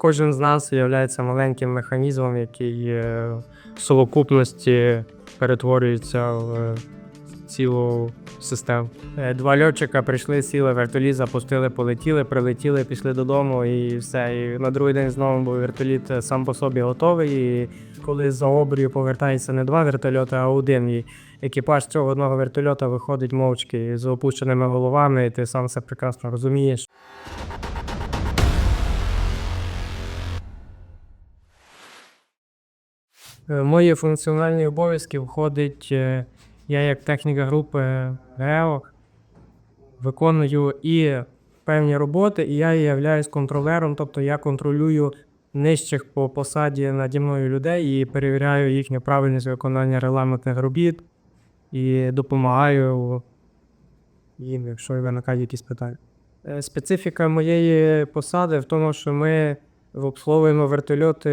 Кожен з нас є маленьким механізмом, який е, в совокупності перетворюється в е, цілу систему. Е, Два льотчика прийшли, сіли вертоліт, запустили, полетіли, прилетіли, пішли додому і все. І на другий день знову був вертоліт сам по собі готовий. І коли за обрію повертається не два вертольоти, а один. І екіпаж цього одного вертольота виходить мовчки з опущеними головами, і ти сам все прекрасно розумієш. В мої функціональні обов'язки входить, е, я як техніка групи ГЕО виконую і певні роботи, і я являюсь контролером, тобто я контролюю нижчих по посаді наді мною людей і перевіряю їхню правильність виконання регламентних робіт і допомагаю їм, якщо виникають якісь питання. Е, Специфіка моєї посади в тому, що ми обслуговуємо вертольоти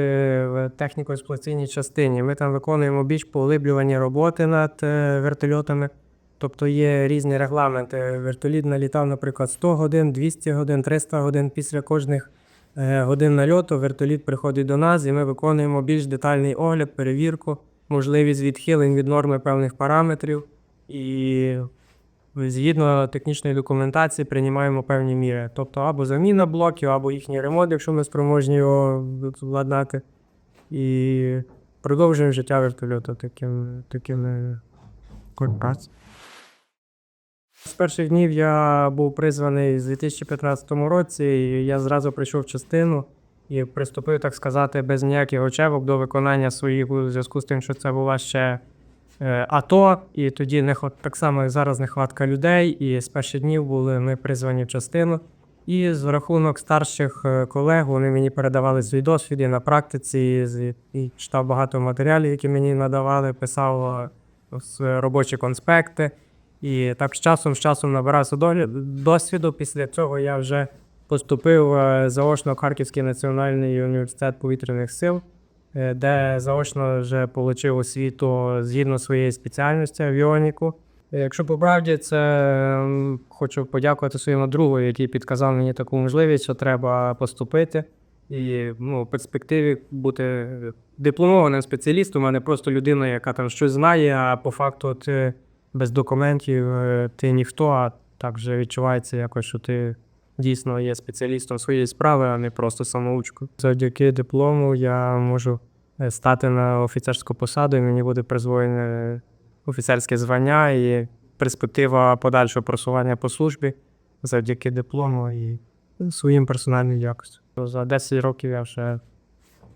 в техніко-експлуатаційній частині. Ми там виконуємо більш поглиблювані роботи над е, вертольотами. Тобто є різні регламенти. Вертоліт налітав, наприклад, 100 годин, 200 годин, 300 годин. Після кожних е, годин нальоту вертоліт приходить до нас, і ми виконуємо більш детальний огляд, перевірку, можливість відхилень від норми певних параметрів. І згідно технічної документації приймаємо певні міри. Тобто або заміна блоків, або їхній ремонт, якщо ми спроможні його владнати. І продовжуємо життя вертольоту таким, такими корпораціями. З перших днів я був призваний з 2015 році, і я зразу прийшов в частину і приступив, так сказати, без ніяких очевок до виконання своїх у зв'язку з тим, що це була ще АТО, і тоді не так само, зараз нехватка людей, і з перших днів були ми призвані в частину. І з рахунок старших е, колег вони мені передавали свій досвід і на практиці, і читав багато матеріалів, які мені надавали, писав е, робочі конспекти. І так з часом з часом набирався досвіду. Після цього я вже поступив е, заочно Харківський національний університет повітряних сил, е, де заочно вже отримав освіту згідно своєї спеціальності авіоніку. Е, Якщо по правді, це хочу подякувати своєму другу, який підказав мені таку можливість, що треба поступити. І ну, в перспективі бути дипломованим спеціалістом, а не просто людиною, яка там щось знає, а по факту ти без документів е, ти ніхто, а так вже відчувається якось, що ти дійсно є спеціалістом своєї справи, а не просто самоучкою. Завдяки диплому я можу е, стати на офіцерську посаду, і мені буде призвоєне офіцерське звання і перспектива подальшого просування по службі завдяки диплому і своїм персональним якостям. За 10 років я вже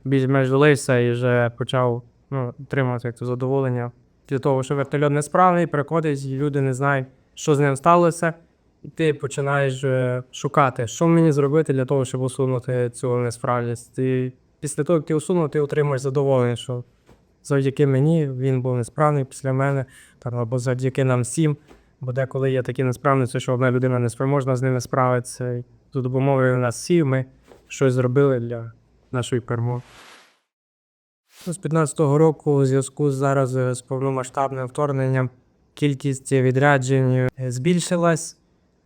більш-менш долився і вже почав ну, отримувати як то задоволення від того, що вертольот несправний, приходить, і люди не знають, що з ним сталося. І ти починаєш е, шукати, що мені зробити для того, щоб усунути цю несправність. І після того, як ти усунув, ти отримуєш задоволення, що завдяки мені він був несправний після мене, там, або завдяки нам всім. Бо деколи є такі несправності, що одна людина не спроможна з ними справитися. За допомогою нас всіх ми щось зробили для нашої перемоги. З 15-го року, у зв'язку зараз е, з повномасштабним вторгненням, кількість відряджень е, збільшилась.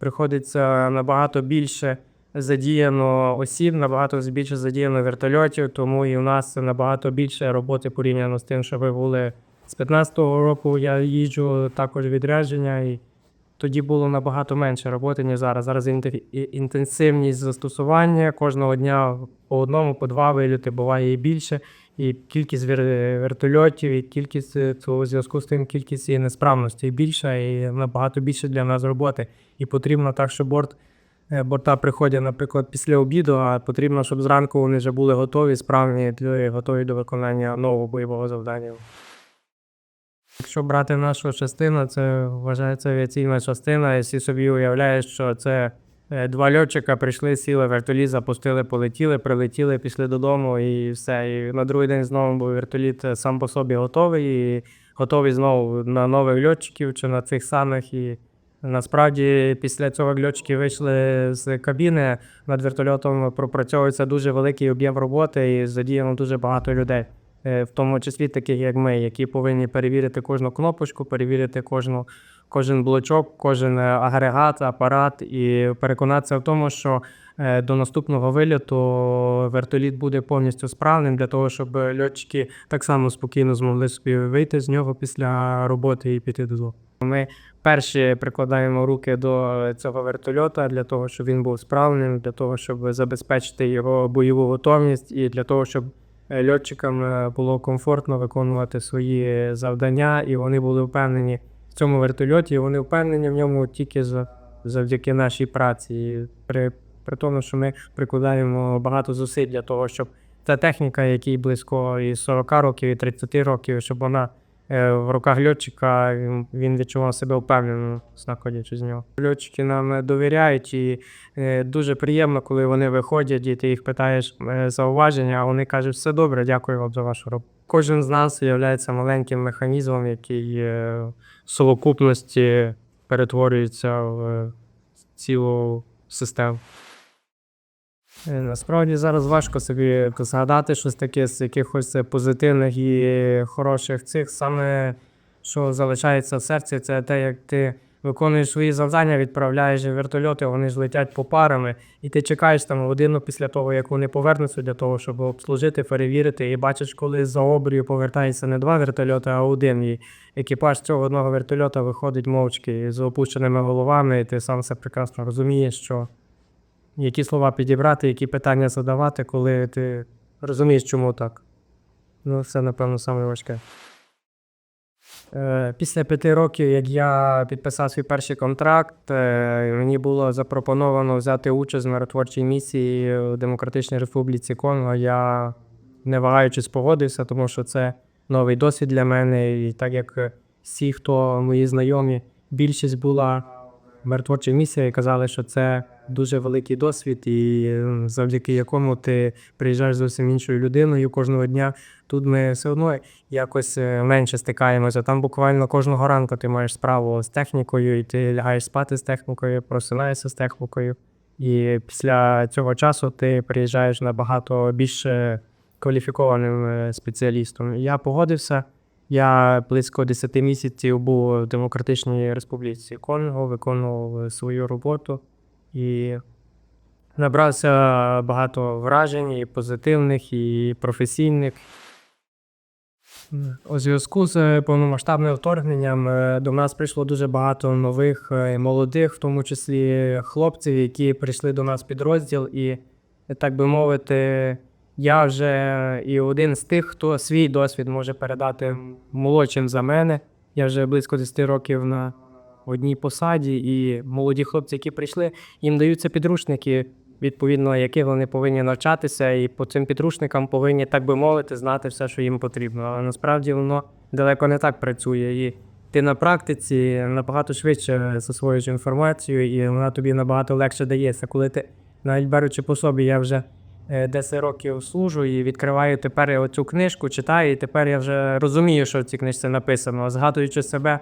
Приходиться набагато більше задіяно осіб, набагато більше задіяно вертольотів, тому і у нас набагато більше роботи порівняно з тим, що ви були з 15-го року. Я їжджу також відрядження, і тоді було набагато менше роботи, ніж зараз. Зараз інте- інтенсивність застосування кожного дня по одному, по два виліти буває і більше. І кількість вертольотів, і кількість е, цього зв'язку з тим кількість і несправностей більша, і набагато більше для нас роботи. І потрібно так, щоб борт, е, борта приходять, наприклад, після обіду, а потрібно, щоб зранку вони вже були готові, справні, готові до виконання нового бойового завдання. Якщо брати нашу частину, це вважається авіаційна частина, і всі собі уявляють, що це два льотчика прийшли, сіли вертоліт, запустили, полетіли, прилетіли, пішли додому і все. І на другий день знову був вертоліт е, сам по собі готовий, і готовий знову на нових льотчиків чи на цих самих. І насправді після цього льотчики вийшли з кабіни, над вертольотом пропрацьовується дуже великий об'єм роботи і задіяно дуже багато людей е, в тому числі таких як ми, які повинні перевірити кожну кнопочку, перевірити кожну кожен блочок, кожен е, агрегат, апарат, і переконатися в тому, що е, до наступного вильоту вертоліт буде повністю справним для того, щоб льотчики так само спокійно змогли собі вийти з нього після роботи і піти додому. Ми перші прикладаємо руки до цього вертольота для того, щоб він був справним, для того, щоб забезпечити його бойову готовність і для того, щоб е, льотчикам е, було комфортно виконувати свої завдання, і вони були впевнені в цьому вертольоті, і вони впевнені в ньому тільки за, завдяки нашій праці. І при, при тому, що ми прикладаємо багато зусиль для того, щоб ця техніка, якій близько і 40 років, і 30 років, щоб вона е, в руках льотчика він- відчував себе впевнено, знаходячись з нього. Льотчики нам е, довіряють, і е, дуже приємно, коли вони виходять, і ти їх питаєш е, зауваження, а вони кажуть, все добре, дякую вам за вашу роботу. Кожен з нас є маленьким механізмом, який е, в совокупності перетворюється в е, цілу систему. Е, Насправді зараз важко собі згадати щось таке з якихось позитивних і хороших цих. Саме що залишається в серці, це те, як ти виконуєш свої завдання, відправляєш вертольоти, вони ж летять по парами, і ти чекаєш там годину після того, як вони повернуться для того, щоб обслужити, перевірити. І бачиш, коли за обрію повертається не два вертольоти, а один. І екіпаж цього одного вертольота виходить мовчки з опущеними головами, і ти сам все прекрасно розумієш, що які слова підібрати, які питання задавати, коли ти розумієш, чому так. Ну, це, напевно, саме важке. Е, Після п'яти років, як я підписав свій перший контракт, е, мені було запропоновано взяти участь в миротворчій місії у Демократичній Республіці Конго. Я не вагаючись погодився, тому що це новий досвід для мене. І так як всі, хто мої знайомі, більшість була миротворча місія і казали, що це дуже великий досвід, і е, завдяки якому ти приїжджаєш зовсім іншою людиною кожного дня. Тут ми все одно якось е, менше стикаємося. Там буквально кожного ранку ти маєш справу з технікою, і ти лягаєш спати з технікою, просинаєшся з технікою. І після цього часу ти приїжджаєш набагато більш е, кваліфікованим спеціалістом. Я погодився. Я близько 10 місяців був в Демократичній Республіці Конго, виконував свою роботу і набрався багато вражень, і позитивних, і професійних. У зв'язку з повномасштабним вторгненням е, до нас прийшло дуже багато нових е, молодих, в тому числі хлопців, які прийшли до нас підрозділ, і, так би мовити, я вже і один з тих, хто свій досвід може передати молодшим за мене. Я вже близько 10 років на одній посаді, і молоді хлопці, які прийшли, їм даються підручники, відповідно, які вони повинні навчатися, і по цим підручникам повинні, так би мовити, знати все, що їм потрібно. Але насправді воно далеко не так працює. І ти на практиці набагато швидше засвоюєш інформацію, і вона тобі набагато легше дається. Коли ти, навіть беручи по собі, я вже е, 10 років служу і відкриваю тепер оцю книжку, читаю, і тепер я вже розумію, що в цій книжці написано. Згадуючи себе е,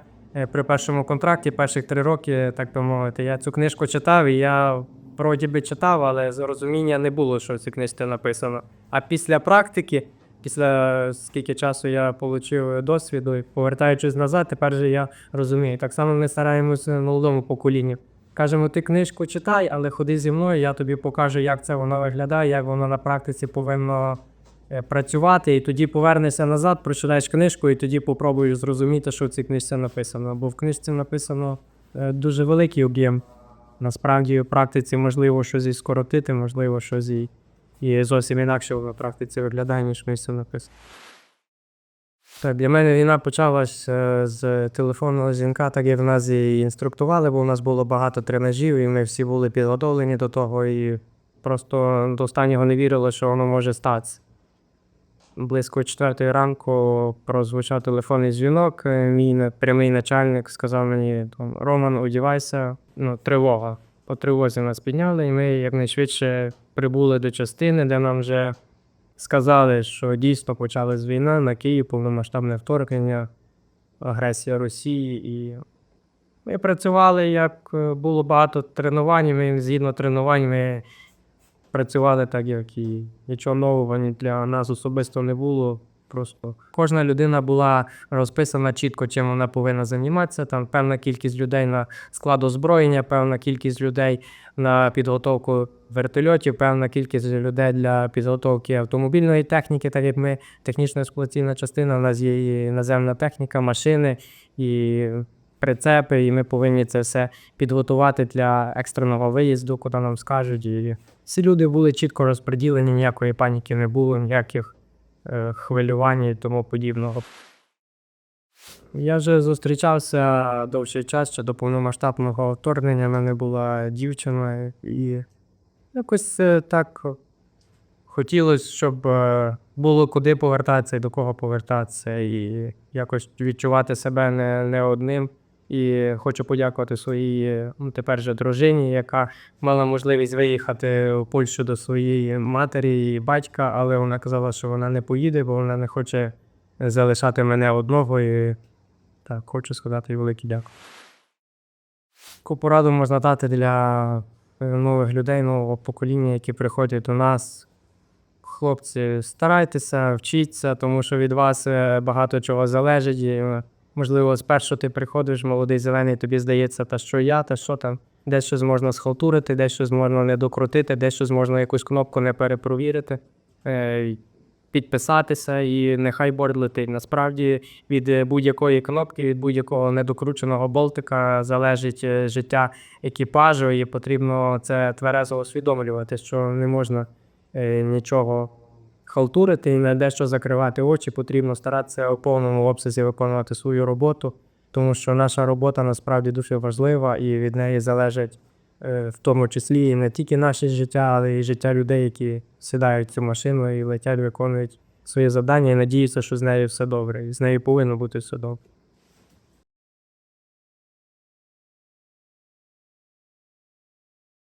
при першому контракті, перших три роки, так би мовити, я цю книжку читав, і я вроді би читав, але зрозуміння не було, що в цій книжці написано. А після практики, після скільки часу я отримав досвіду, і повертаючись назад, тепер же я розумію. Так само ми стараємося молодому поколінню. Кажемо, ти книжку читай, але ходи зі мною, я тобі покажу, як це воно виглядає, як воно на практиці повинно е, працювати. І тоді повернешся назад, прочитаєш книжку, і тоді попробуєш зрозуміти, що в цій книжці написано. Бо в книжці написано е, дуже великий об'єм. Насправді, в практиці можливо щось і скоротити, можливо, щось і, і зовсім інакше на практиці виглядає, ніж книжці написано. Так, для мене війна почалась е, з телефонного дзвінка, так як в нас і інструктували, бо у нас було багато тренажів, і ми всі були підготовлені до того, і просто до останнього не вірили, що воно може статися. Близько четвертої ранку прозвучав телефонний дзвінок. е, Мій прямий начальник сказав мені: Роман, одівайся, ну, тривога. По тривозі нас підняли, і ми якнайшвидше прибули до частини, де нам вже сказали, що дійсно почалась війна на Київ, повномасштабне вторгнення, агресія Росії. І ми працювали, як е, було багато тренувань. Ми згідно тренувань ми працювали так, як і нічого нового ні для нас особисто не було. Просто кожна людина була розписана чітко, чим вона повинна займатися. Там певна кількість людей на склад озброєння, певна кількість людей на підготовку вертольотів, певна кількість людей для підготовки автомобільної техніки, так як ми технічна експлуатаційна частина, у нас є і наземна техніка, машини і прицепи, і ми повинні це все підготувати для екстреного виїзду, куди нам скажуть. І всі люди були чітко розподілені, ніякої паніки не було, ніяких е, хвилювань і тому подібного. Я вже зустрічався довший час ще до повномасштабного вторгнення. в мене була дівчина, і якось е, так хотілося, щоб е, було куди повертатися і до кого повертатися, і якось відчувати себе не, не одним. І хочу подякувати своїй ну, тепер же дружині, яка мала можливість виїхати в Польщу до своєї матері і батька, але вона казала, що вона не поїде, бо вона не хоче залишати мене одного. І так, хочу сказати їй велике дякую. Яку пораду можна дати для е, нових людей, нового покоління, які приходять до нас. Хлопці, старайтеся, вчіться, тому що від вас е, багато чого залежить. Можливо, спершу ти приходиш, молодий зелений, тобі здається, та що я, та що там. Десь щось можна схалтурити, десь щось можна не докрутити, десь щось можна якусь кнопку не перепровірити, е, підписатися, і нехай борт летить. Насправді від будь-якої кнопки, від будь-якого недокрученого болтика залежить е, життя екіпажу, і потрібно це тверезо усвідомлювати, що не можна е, нічого халтурити і на дещо закривати очі. Потрібно старатися у повному обсязі виконувати свою роботу, тому що наша робота насправді дуже важлива і від неї залежить е, в тому числі і не тільки наше життя, але й життя людей, які сідають в цю машину і летять, виконують своє завдання і надіються, що з нею все добре. І з нею повинно бути все добре.